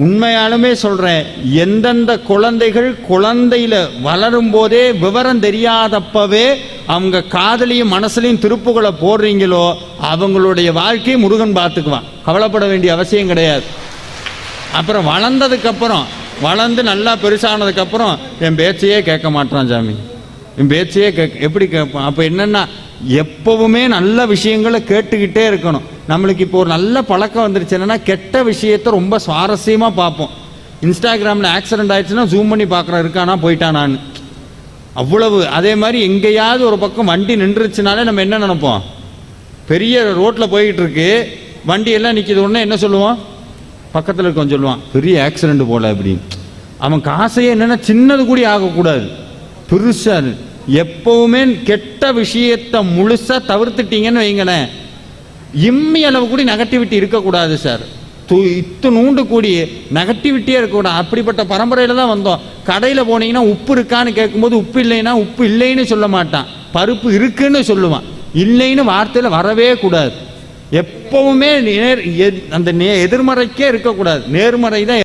உண்மையாலுமே சொல்றேன் எந்தெந்த குழந்தைகள் குழந்தையில வளரும் போதே விவரம் தெரியாதப்பவே அவங்க காதலையும் மனசுலையும் திருப்புகளை போடுறீங்களோ அவங்களுடைய வாழ்க்கையை முருகன் பார்த்துக்குவான். கவலைப்பட வேண்டிய அவசியம் கிடையாது. அப்புறம் வளர்ந்ததுக்கப்புறம் வளர்ந்து நல்லா பெருசானதுக்கப்புறம் என் பேச்சையே கேட்க மாட்டான் சாமி. பேச்சையே கேட்க எப்படி கேட்பான் அப்போ என்னென்னா எப்பவுமே நல்ல விஷயங்களை கேட்டுக்கிட்டே இருக்கணும். நம்மளுக்கு இப்போ ஒரு நல்ல பழக்கம் வந்துருச்சு. என்னென்னா கெட்ட விஷயத்தை ரொம்ப சுவாரஸ்யமாக பார்ப்போம். இன்ஸ்டாகிராமில் ஆக்சிடென்ட் ஆயிடுச்சுன்னா ஜூம் பண்ணி பார்க்குறேன் இருக்கானா போயிட்டானான்னு. அவ்வளவு. அதே மாதிரி எங்கேயாவது ஒரு பக்கம் வண்டி நின்றுச்சுனாலே நம்ம என்ன நினைப்போம்? பெரிய ரோட்டில் போய்கிட்டு இருக்கு வண்டி எல்லாம் நிற்கிது உடனே என்ன சொல்லுவோம் பக்கத்தில் இருக்கவன் சொல்லுவான் பெரிய ஆக்சிடென்ட் போல அப்படின்னு. அவன் காசையே என்னன்னா சின்னது கூட ஆகக்கூடாது. பெருசா எப்பவுமே கெட்ட விஷயத்தை முழுசா தவிர்த்துட்டீங்கன்னு வைங்களேன். இம்மி அளவு கூட நெகட்டிவிட்டி இருக்கக்கூடாது சார் இத்தனூண்டு கூடி நெகட்டிவிட்டியே இருக்கக்கூடாது. அப்படிப்பட்ட பரம்பரையில் தான் வந்தோம். கடையில் போனீங்கன்னா உப்பு இருக்கான்னு கேட்கும்போது உப்பு இல்லைன்னா உப்பு இல்லைன்னு சொல்ல மாட்டான். பருப்பு இருக்குன்னு சொல்லுவான். இல்லைன்னு வார்த்தையில் வரவே கூடாது. எப்பவுமே நேர் அந்த நே எதிர்மறைக்கே இருக்கக்கூடாது. நேர்மறை தான்